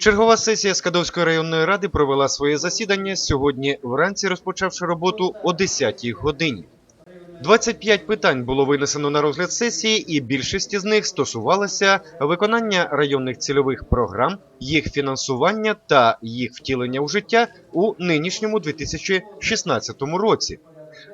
Чергова сесія Скадовської районної ради провела своє засідання сьогодні вранці, розпочавши роботу о 10-й годині. 25 питань було винесено на розгляд сесії, і більшість із них стосувалася виконання районних цільових програм, їх фінансування та їх втілення у життя у нинішньому 2016 році.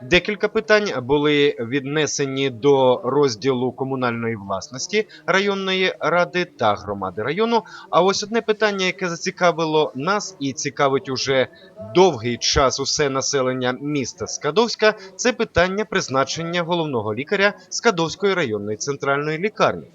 Декілька питань були віднесені до розділу комунальної власності районної ради та громади району. А ось одне питання, яке зацікавило нас і цікавить уже довгий час усе населення міста Скадовська, це питання призначення головного лікаря Скадовської районної центральної лікарні.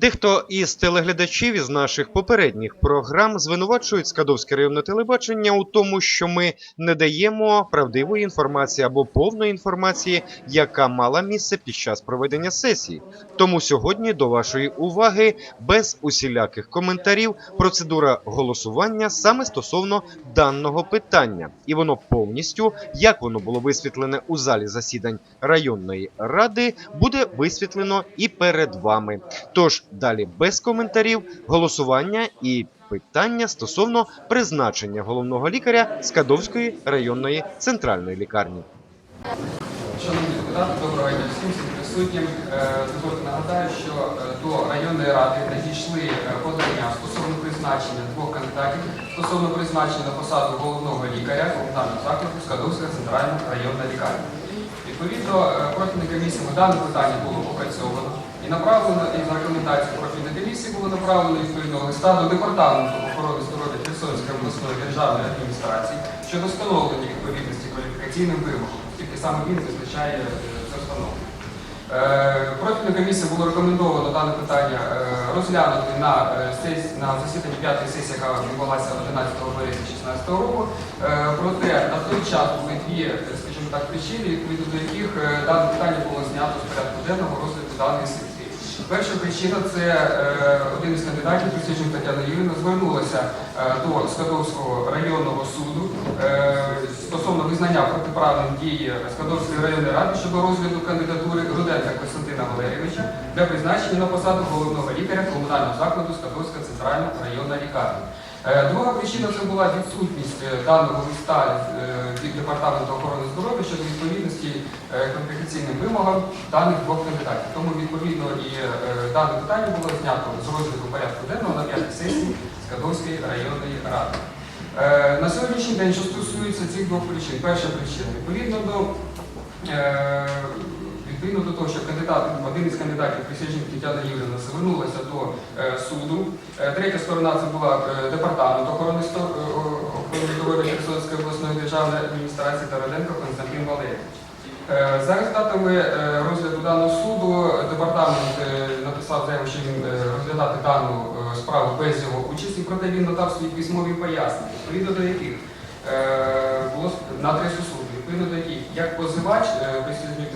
Дехто із телеглядачів із наших попередніх програм звинувачують Скадовське районне телебачення у тому, що ми не даємо правдивої інформації або повної інформації, яка мала місце під час проведення сесії. Тому сьогодні до вашої уваги без усіляких коментарів процедура голосування саме стосовно даного питання, і воно повністю, як воно було висвітлене у залі засідань районної ради, буде висвітлено і перед вами. Тож далі без коментарів голосування і питання стосовно призначення головного лікаря Скадовської районної центральної лікарні. Шановні депутати, доброго дня всім всім присутнім. Е, Дозвольте нагадаю, що е, до районної ради надійшли е, подання стосовно призначення двох кандидатів стосовно призначення на посаду головного лікаря комунального закладу Скадовська центральна районна лікарня. Відповідно, е, профільною комісіями дане питання було опрацьовано і направлено і за рекомендацією профільної комісії було направлено відповідного листа до департаменту охорони здоров'я Херсонської обласної державної адміністрації щодо встановлення відповідності кваліфікаційним вимогам, оскільки саме він визначає е, це встановлення. Е, Профільною комісією було рекомендовано дане питання розглянути на, на засіданні п'ятої сесії, яка відбулася 11 березня 2016 року. Проте на той час були дві, скажімо так, причини, відповідно до яких е, дане питання було знято з порядку денного розгляду даної сесії. Перша причина це е, один із кандидатів, присяжних Тетяна Юрівна, звернулася е, до Скадовського районного суду стосовно визнання протиправним дії Скадовської районної ради щодо розгляду кандидатури Руденка Костянтина Валерійовича для призначення на посаду головного лікаря комунального закладу Скадовська центральна районна лікарня. Е, Друга причина це була відсутність е, даного листа е, від департаменту охорони здоров'я щодо відповідності кваліфікаційним вимогам даних двох кандидатів. Тому відповідно і дане питання було знято з розгляду порядку денного на п'ятій сесії Скадовської районної ради. На сьогоднішній день, що стосується цих двох причин, перша причина відповідно до відповідно до того, що кандидат, один із кандидатів присяжних Тетяна Юрівна звернулася до е, суду. Е, Третя сторона це була е, департамент охорони здоров'я Херсонської обласної державної адміністрації та Роденко Константин Валерійович. За результатами розгляду даного суду департамент написав заяву, що він розглядати дану справу без його участі, проте він надав свої письмові пояснення, відповідно до яких було на адресу суду, відповідно до яких як позивач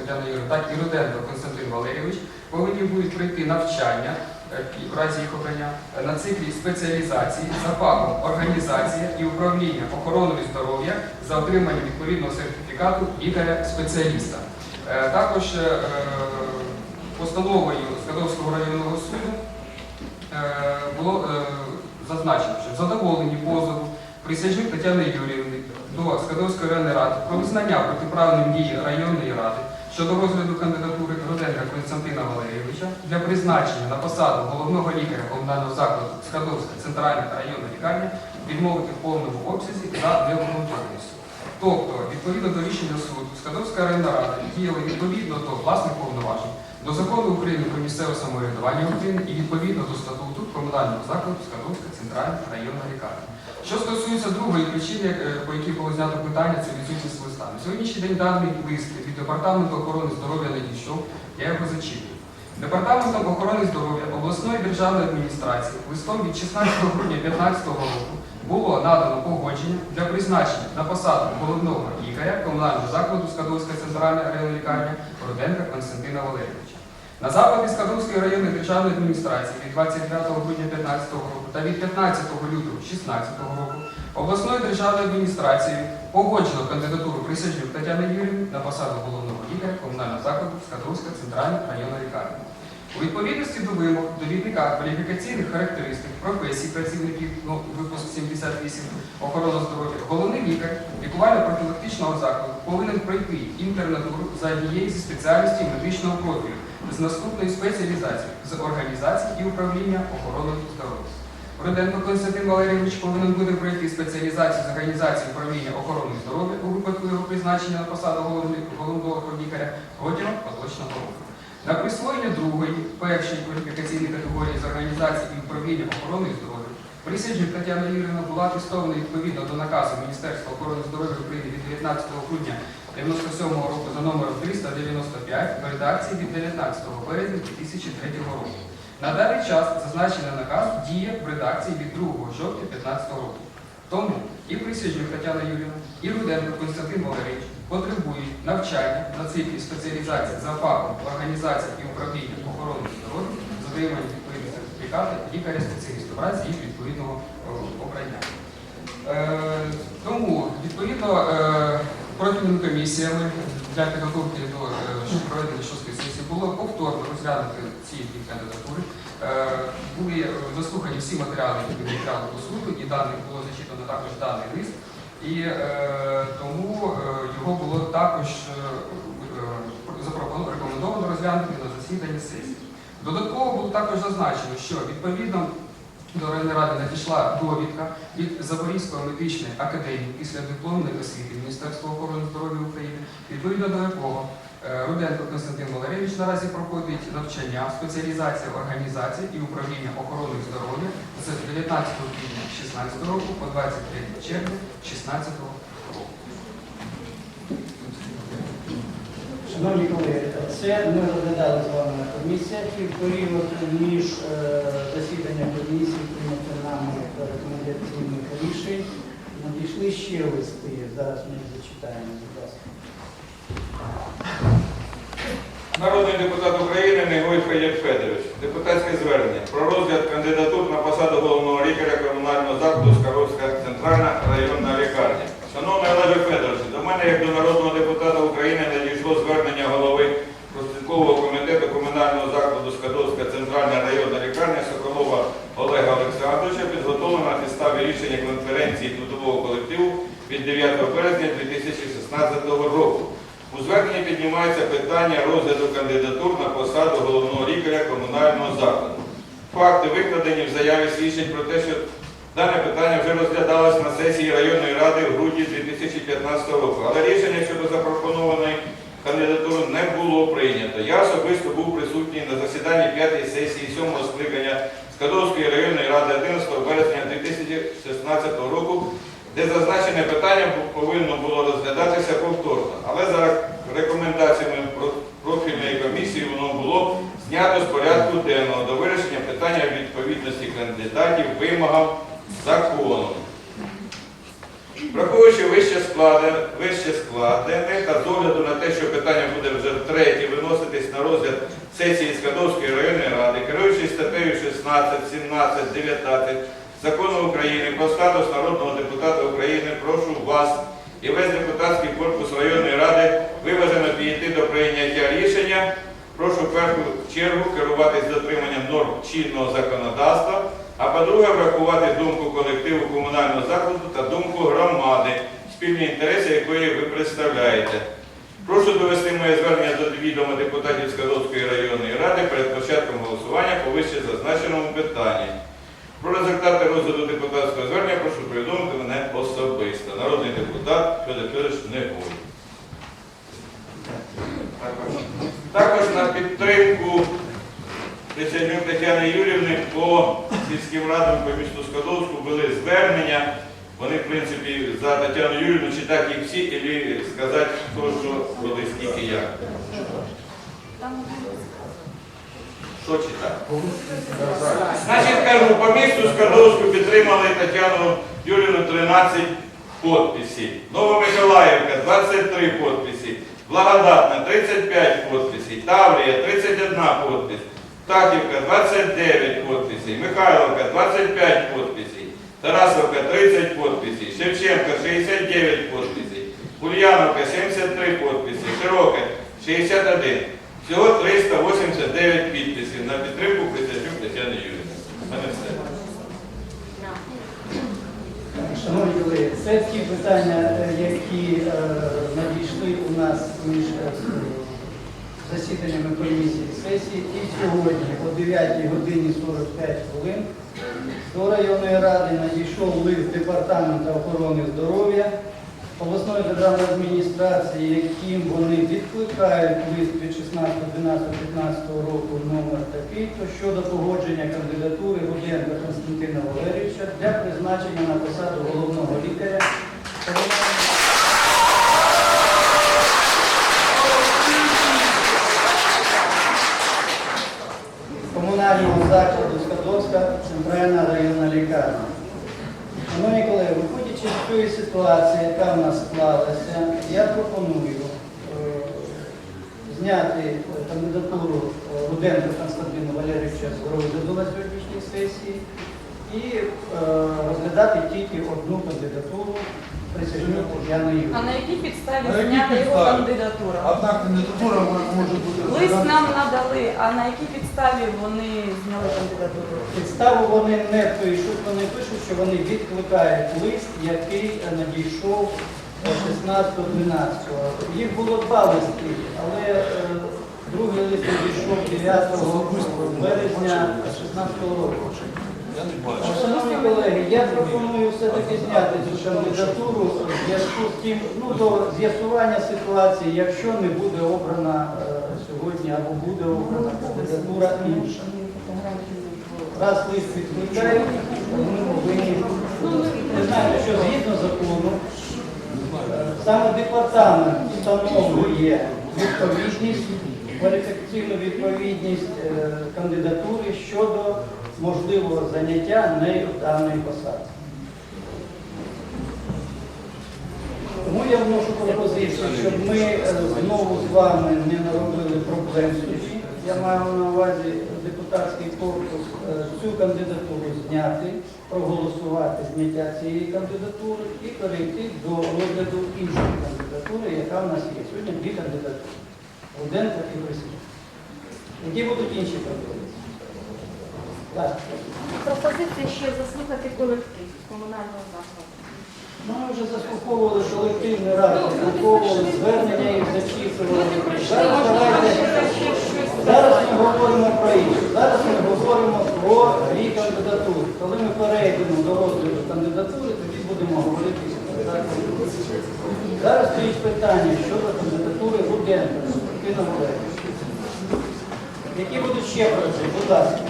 Тетяна Юрійовна, так і Руденко Константин Валерійович повинні будуть пройти навчання е, в разі їх обрання е, на циклі спеціалізації за фахом організація і управління охороною здоров'я за отримання відповідного сертифікату лікаря-спеціаліста. Е, Також постановою Скадовського районного суду було зазначено, що в задоволенні позову присяжних Тетяни Юріївни до Скадовської районної ради про визнання протиправним дії районної ради щодо розгляду кандидатури Руденка Константина Валерійовича для призначення на посаду головного лікаря комунального закладу Скадовська центральна районна лікарня відмовити в повному обсязі за необґрунтованістю. Тобто, відповідно до рішення суду, Скадовська районна рада діяла відповідно до власних повноважень, до закону України про місцеве самоврядування України і відповідно до статуту комунального закладу Скадовська центральна районна лікарня. Що стосується другої причини, е, по якій було знято питання, це відсутність листа. На сьогоднішній день даний лист від департаменту охорони здоров'я надійшов, я його зачитую. Департаментом охорони здоров'я обласної державної адміністрації листом від 16 грудня 2015 року було надано погодження для призначення на посаду головного лікаря комунального закладу Скадовська центральна районна лікарня Руденка Константина Валерійовича. На запити Скадовської районної державної адміністрації від 29 грудня 2015 року та від 15 лютого 2016 року обласною державною адміністрацією погоджено кандидатуру присяжних Тетяни Юрівни на посаду головного лікаря комунального закладу Скадовська центральна районна лікарня. У відповідності до вимог довідника кваліфікаційних характеристик професій працівників, ну, випуск 78, охорона здоров'я, головний лікар лікувально-профілактичного закладу повинен пройти інтернатуру за однією зі спеціальностей медичного профілю з наступною спеціалізацією з організації і управління охороною здоров'я. Руденко Константин Валерійович повинен буде пройти спеціалізацію з організації управління охорони здоров'я у випадку його призначення на посаду головного лікаря протягом поточного року. На присвоєння другої, першої кваліфікаційної категорії з організації і управління охорони здоров'я Присяджик Тетяна Юрівна була атестована відповідно до наказу Міністерства охорони здоров'я України від 19 грудня 97 року за номером 395 в редакції від 19 березня 2003 року. На даний час зазначений наказ діє в редакції від 2 жовтня 2015 року. Тому і Присяжнюк Тетяна Юрівна, і Руденко Константин Валерійович потребують навчання на циклі спеціалізації за фахом організації і управління охорони здоров'я з отриманням відповідних сертифікатів лікаря-спеціаліста в разі їх відповідного е, обрання. Е, тому, відповідно, е, профільними комісіями для підготовки до е, проведення шостої сесії було повторно розглянути ці дві кандидатури. Е, Були е, заслухані всі матеріали, які матеріали по суду, і даний було зачитано також даний лист. І е, тому е, його було також е, е, рекомендовано розглянути на засіданні сесії. Додатково було також зазначено, що відповідно до районної ради надійшла довідка від Запорізької медичної академії після дипломної освіти Міністерства охорони здоров'я України, відповідно до якого е, Руденко Константин Валерійович наразі проходить навчання, спеціалізація організації і управління охорони здоров'я з 19 квітня 2016 року по 23 червня 2016 року. Шановні колеги, це ми розглядали з вами на в період між е, засіданням комісії прийняти нами рекомендаційних рішень. Надійшли ще листи. Зараз ми їх зачитаємо, будь ласка. Народний депутат України Негой Федір Федорович. Депутатське звернення про розгляд кандидатур на посаду головного лікаря комунального закладу Скаровська центральна районна лікарня. Шановний Олеже Федорович, до мене як до народного депутата України надійшло звернення голови Розтинкового комітету комунального закладу Скадовська центральна районна лікарня Соколова Олега Олександровича, підготовлена на підставі рішення конференції трудового колективу від 9 березня 2016 року. У зверненні піднімається питання розгляду кандидатур на посаду головного лікаря комунального закладу. Факти викладені в заяві свідчать про те, що дане питання вже розглядалось на сесії районної ради в грудні 2015 року, але рішення щодо запропонованої кандидатури не було прийнято. Я особисто був присутній на засіданні 5-ї сесії 7-го скликання Скадовської районної ради 11 березня 2016 року, де зазначене питання повинно було розглядатися повторно. Але за рекомендаціями профільної комісії воно було знято з порядку денного до вирішення питання відповідності кандидатів вимогам закону. Враховуючи вище складене, вище складене та з огляду на те, що питання буде вже втретє виноситись на розгляд сесії Скадовської районної ради, керуючись статтею 16, 17, 19 Закону України про статус народного депутата України, прошу вас і весь депутатський корпус районної ради виважено підійти до прийняття рішення. Прошу в першу чергу керуватись дотриманням норм чинного законодавства, а по-друге, врахувати думку колективу комунального закладу та думку громади, спільні інтереси якої ви представляєте. Прошу довести моє звернення до відома депутатів Скадовської районної ради перед початком голосування по вище зазначеному питанні. Про результати розгляду депутатського звернення прошу повідомити мене особисто. Народний депутат Федор Федорович Негой. Також, також на підтримку Присяжнюк Тетяни Юрівни по сільським радам по місту Скадовську були звернення. Вони, в принципі, за Тетяну Юрівну читати їх всі, і сказати, хто що коли, скільки як. Що читати? Значить, кажу, по місту Скадовську підтримали Тетяну Юрівну 13 підписів. Новомиколаївка 23 підписи. Благодатна 35 підписів. Таврія 31 підпис. Тахівка 29 подписей, Михайловка 25 подписей, Тарасовка 30 подписей, Шевченка 69 подписей, Ульяновка 73 подписи, Широке 61. Всього 389 підписів на підтримку Крисячук Тетяни Юрійовни. мене все. Шановні колеги, це ті питання, е, які е, надійшли у нас між. Е, засіданнями комісії сесії. І сьогодні о 9 годині 45 хвилин до районної ради надійшов лист Департаменту охорони здоров'я обласної державної адміністрації, яким вони відкликають лист від 16.12.15 року номер такий, то щодо погодження кандидатури Руденка Константина Валерійовича для призначення на посаду головного лікаря. комунального закладу Скадовська центральна районна лікарня. Шановні колеги, виходячи з цієї ситуації, яка в нас склалася, я пропоную е, зняти е, кандидатуру Руденко Руденка Константина Валерійовича з на сьогоднішній сесії і е, розглядати тільки одну кандидатуру Присяжнюк Тетяни А на якій підставі На якій зняти його підставі? кандидатуру? Одна кандидатура може бути Лист нам надали, а на якій підставі вони зняли кандидатуру? Підставу вони не пишуть, вони пишуть, що вони відкликають лист, який е, надійшов е, 16-12. Їх було два листи, але е, другий лист надійшов 9 березня 16 року. Я не бачу. Шановні колеги, я пропоную все-таки зняти цю кандидатуру зв'язку з тим, ну, до з'ясування ситуації, якщо не буде обрана е, сьогодні або буде обрана кандидатура інша. Раз лист відкликають, ми повинні не знаю, що згідно закону, е, саме департамент встановлює відповідність, кваліфікаційну відповідність е, кандидатури щодо можливого заняття нею даної посади. Тому я вношу пропозицію, щоб ми е, знову з вами не наробили проблем суді. Я маю на увазі депутатський корпус е, цю кандидатуру зняти, проголосувати зняття цієї кандидатури і перейти до розгляду іншої кандидатури, яка в нас є. Сьогодні дві кандидатури. Руденко і Присяжний. Які будуть інші пропозиції? Пропозиція ще заслухати колектив комунального закладу. Ну, ми вже заслуховували колективний раз, заслуховували звернення і зачитували. Зараз давайте. Зараз ми говоримо про інше. Зараз ми говоримо про дві кандидатури. Коли ми перейдемо до розгляду кандидатури, тоді будемо говорити про. Зараз стоїть питання щодо кандидатури Руденка Які будуть ще пропозиції? Будь ласка.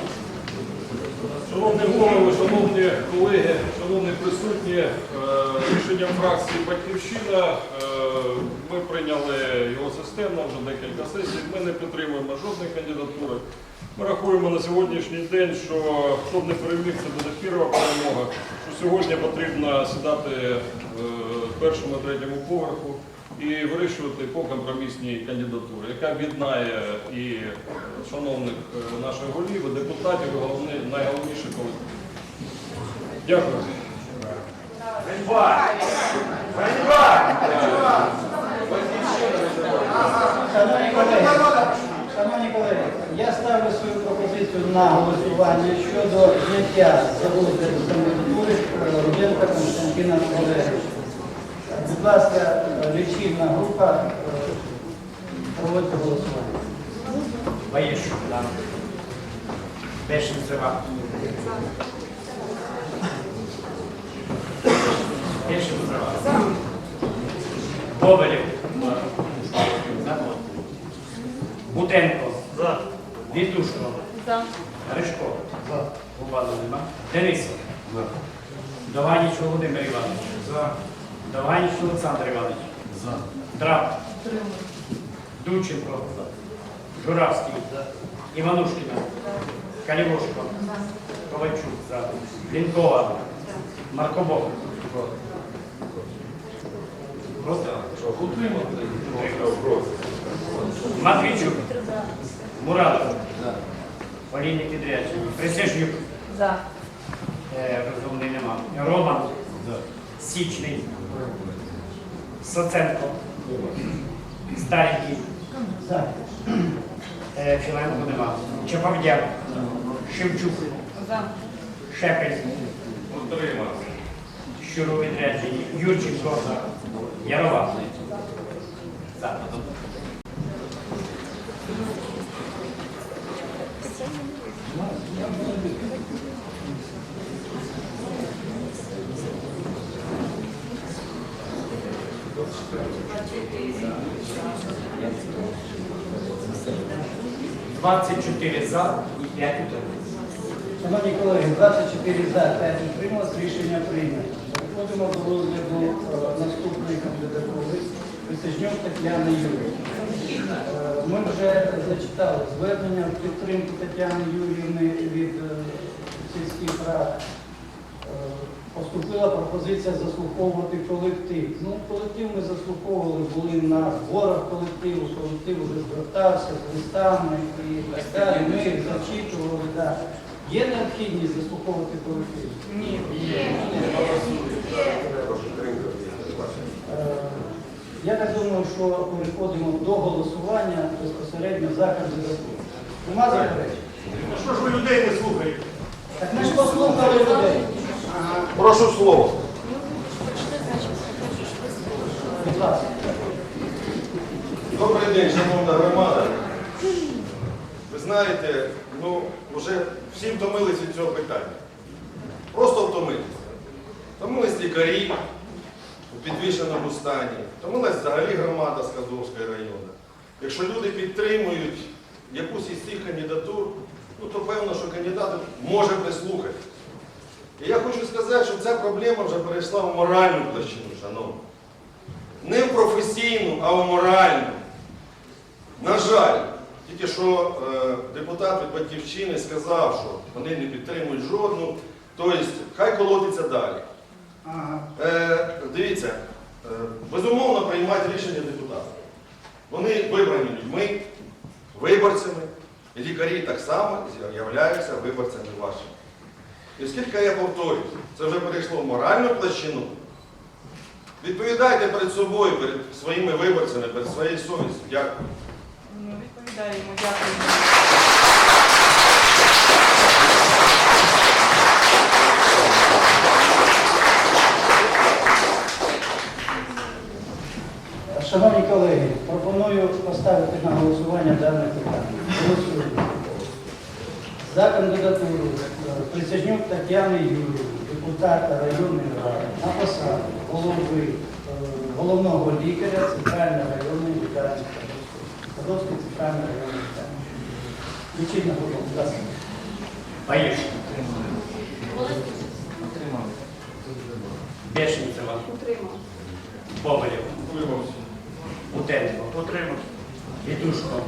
Шановний голово, шановні колеги, шановні присутні, е, рішенням фракції Батьківщина е, ми прийняли його системно вже декілька сесій. Ми не підтримуємо жодної кандидатури. Ми рахуємо на сьогоднішній день, що хто б не переміг, це буде перша перемога. Що сьогодні потрібно сідати е, першому третьому поверху і вирішувати по компромісній кандидатурі, яка об'єднає і шановних е, наших голів, і депутатів, і головне, найголовніше колектив. Дякую. Шановні колеги, шановні колеги, я ставлю свою пропозицію на голосування щодо зняття з розгляду кандидатури е, Руденка Константина Валерійовича. Будь ласка, лічильна група, проводьте голосування. Баєшук, да. Бешенцева. Бешенцева. Бобелів. За. Бутенко. За. Вітушко. За. Гришко. За. Губану нема. Денисов. За. Дованіч Володимир Іванович. За. Дованіч Олександр Іванович. За. Драб. Дученко. Журавський. Іванушкіна. Калівошко. Ковальчук. За. Лінкова. Маркобок. Просто? Матвійчук. Муратов. Полійник Ідрячий. Присяжнюк. За. Е, Розумний нема. Роман. Січний, Соценко, Старенький, е, Філенко нема, Чеповдяк, Шевчук, Шепель, Щуровий відряджені, Юрченко, Ярова. Thank you. 24 за і 5 утримання. Шановні колеги, 24 за, 5 утрималось, рішення прийнято. Переходимо до розгляду е, наступної кандидатури Присяжньок Тетяни Юрій. Е, ми вже зачитали звернення підтримки Тетяни Юрійовни від е, сільських рад Поступила пропозиція заслуховувати колектив. Ну, колектив ми заслуховували, були на зборах колективу, колектив вже звертався з листами і так далі. Ми їх зачитували. Да. Є необхідність заслуховувати колектив? Ні. Е, Я так думаю, що переходимо до голосування безпосередньо за кандидатуру. Нема заперечень? Що ж ви людей не слухаєте? Так ми ж послухали людей. Прошу слово. Добрий день, шановна громада. Ви знаєте, ну вже всі втомилися від цього питання. Просто втомилися. Втомились лікарі у підвішеному стані, втомилась взагалі громада з Казовського району. Якщо люди підтримують якусь із цих кандидатур, ну то певно, що кандидат може прислухати. І я хочу сказати, що ця проблема вже перейшла в моральну площину, шановні. Не в професійну, а в моральну. На жаль, тільки що е, депутат від Батьківщини сказав, що вони не підтримують жодну, тобто хай колотиться далі. Ага. Е, дивіться, е, безумовно приймають рішення депутати. Вони вибрані людьми, виборцями, і лікарі так само являються виборцями вашими. І оскільки я повторюю, це вже перейшло в моральну площину, відповідайте перед собою, перед своїми виборцями, перед своєю совістю. Дякую. Ну, відповідаємо, дякую. Шановні колеги, пропоную поставити на голосування дане питання. Голосуємо. За кандидатуру Присяжнюк Тетяни Юріївни, депутата районної ради на посаду голови е, головного лікаря Центральної районної лікарні Кадовської центральної районної лікарні. Лічить на голову, будь ласка. Баєш. Бешницева. Боболєв. Бутенко. Утримав. Вітушко.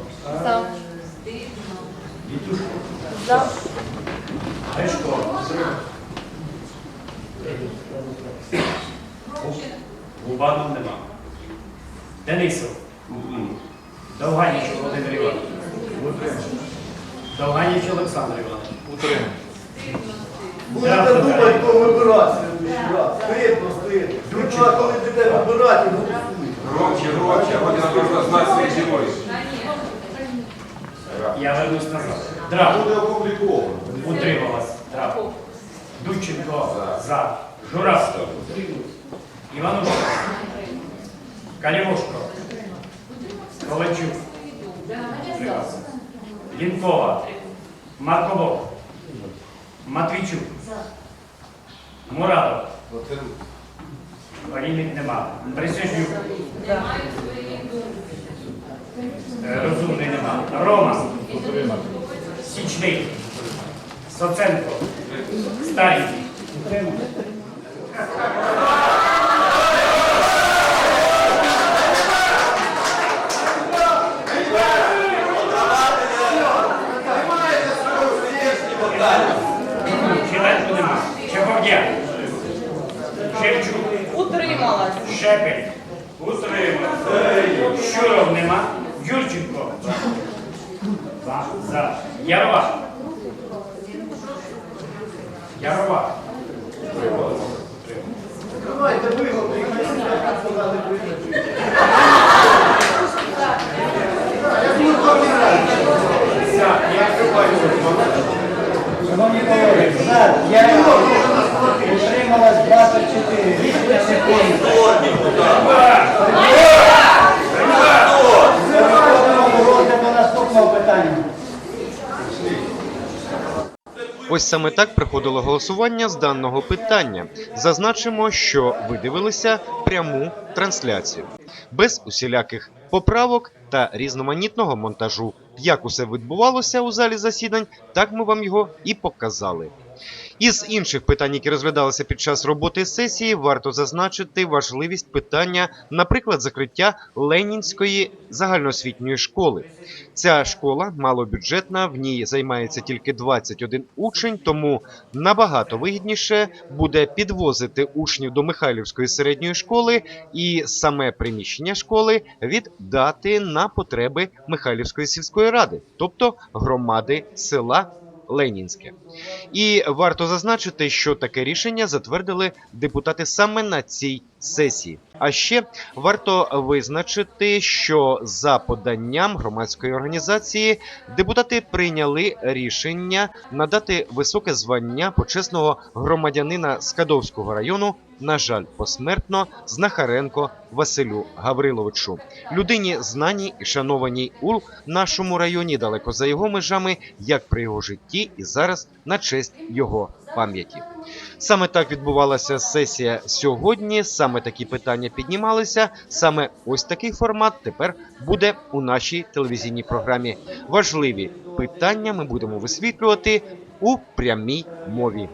За. Вітушко. За. Гришко. Губанов нема. Денисов. Довганіч Володимир Іванович. Довганіч Олександр Іванович. Утримав. Будете думати, хто вибиратися. Стидно, стидно. Коли піде вибирати, Громче, громче, Година должна знати свої герої. Я вернусь назад. Драб. Буде опубліковано. Утрималась. Драб. Дудченко. За. Журавський. Іванушко. Калівушко. Ковальчук. Лінкова. Марково. Матвійчук. Мурадов. Олійник нема. Присяжнюк. Е, Розумний нема. Рома. Січний. Соценко. Старенький. Шановні колеги, я наступного питання. Ось саме так приходило голосування з даного питання. Зазначимо, що ви пряму трансляцію без усіляких поправок та різноманітного монтажу. Як усе відбувалося у залі засідань, так ми вам його і показали. Із інших питань, які розглядалися під час роботи сесії, варто зазначити важливість питання, наприклад, закриття Ленінської загальноосвітньої школи. Ця школа малобюджетна, в ній займається тільки 21 учень, тому набагато вигідніше буде підвозити учнів до Михайлівської середньої школи і саме приміщення школи віддати на потреби Михайлівської сільської ради, тобто громади села Ленінське. І варто зазначити, що таке рішення затвердили депутати саме на цій сесії. А ще варто визначити, що за поданням громадської організації депутати прийняли рішення надати високе звання почесного громадянина Скадовського району, на жаль, посмертно Знахаренко Василю Гавриловичу, людині знаній і шанованій у нашому районі далеко за його межами, як при його житті і зараз на честь його пам'яті. Саме так відбувалася сесія сьогодні. Саме такі питання піднімалися. Саме ось такий формат тепер буде у нашій телевізійній програмі. Важливі питання ми будемо висвітлювати у прямій мові.